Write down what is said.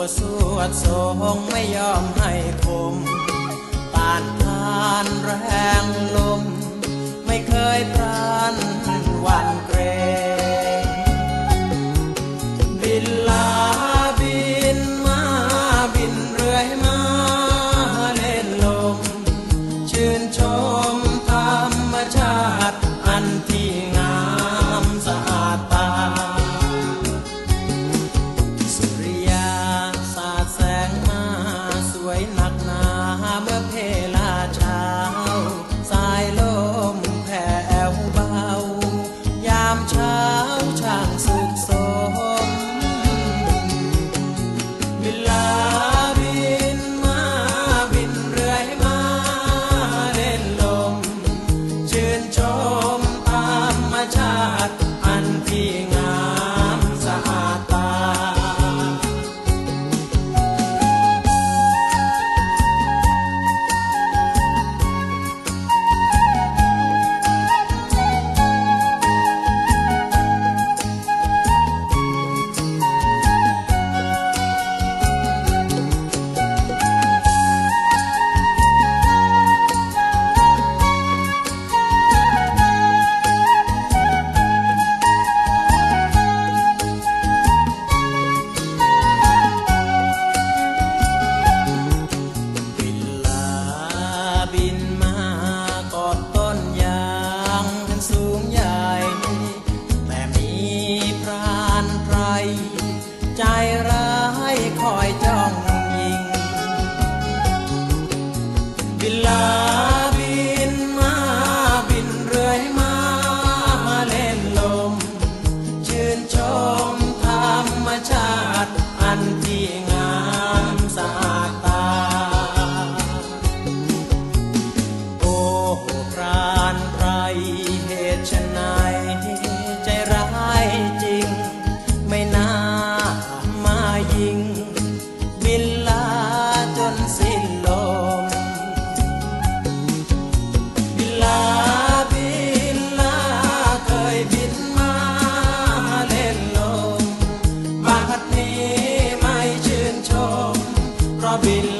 วสวดสงไม่ยอมให้ผมปานทานแร Bila automóvil.